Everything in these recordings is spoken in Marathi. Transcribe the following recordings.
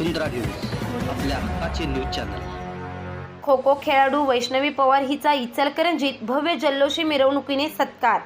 वसुंधरा न्यूज आपल्या हक्काचे न्यूज चॅनल. खो खो खेळाडू वैष्णवी पवार हिचा इचलकरंजीत भव्य जल्लोषी मिरवणुकीने सत्कार.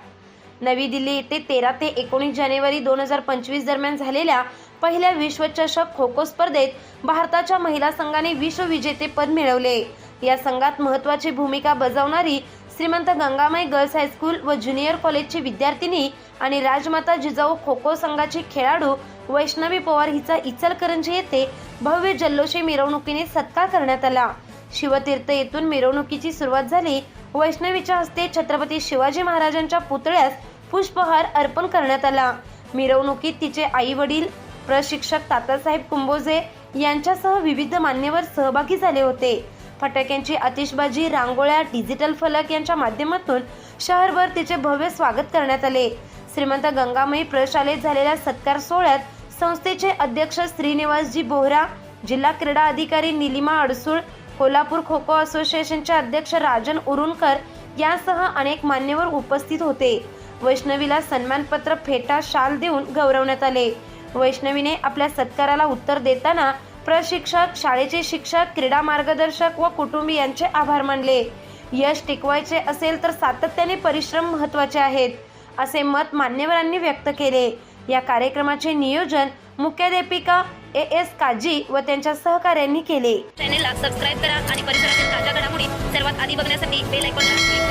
नवी दिल्ली येथे तेरा ते एकोणीस जानेवारी दोन हजार पंचवीस दरम्यान झालेल्या पहिल्या विश्वचषक खो खो स्पर्धेत भारताच्या महिला संघाने विश्वविजेतेपद मिळवले. या संघात महत्त्वाची भूमिका बजावणारी Shrimant Gangamai girls high school व ज्युनियर कॉलेजची विद्यार्थिनी आणि राजमाता जिजाऊ खो खो संघाची खेळाडू वैष्णवी पवार हिचा इचलकरंजी येथे भव्य जल्लोषी मिरवणुकीने सत्कार करण्यात आला. शिवतीर्थ येथून मिरवणुकीची सुरुवात झाली. वैष्णवीच्या हस्ते छत्रपती शिवाजी महाराजांच्या पुतळ्यास पुष्पहार अर्पण करण्यात आला. मिरवणुकीत तिचे आई वडील प्रशिक्षक तातासाहेब कुंभोजे यांच्यासह विविध मान्यवर सहभागी झाले होते. फटाक्यांची आतिषबाजी रांगोळ्या डिजिटल फलक यांच्या माध्यमातून शहरभर तिचे भव्य स्वागत करण्यात आले. श्रीमंत गंगामयी प्रशालेत झालेल्या सत्कार सोहळ्यात संस्थेचे अध्यक्ष श्रीनिवासजी बोहरा जिल्हा क्रीडा अधिकारी निलिमा अडसूळ कोल्हापूर खो खो असोसिएशनचे अध्यक्ष राजन उरुणकर यासह अनेक मान्यवर उपस्थित होते. वैष्णवीला सन्मानपत्र फेटा शाल देऊन गौरवण्यात आले. वैष्णवीने आपल्या सत्काराला उत्तर देताना प्रशिक्षक शाळेचे शिक्षक क्रीडा मार्गदर्शक व कुटुंबियांचे आभार मानले. यश टिकवायचे असेल तर सातत्याने परिश्रम महत्त्वाचे आहेत असे मत मान्यवरांनी व्यक्त केले. या कार्यक्रमाचे नियोजन मुख्याध्यापिका ए एस काजी व त्यांच्या सहकाऱ्यांनी केले. चॅनेलला सबस्क्राईब करा आणि परिसरातील ताज्या घडामोडी सर्वात आधी बघण्यासाठी बेल ऐकून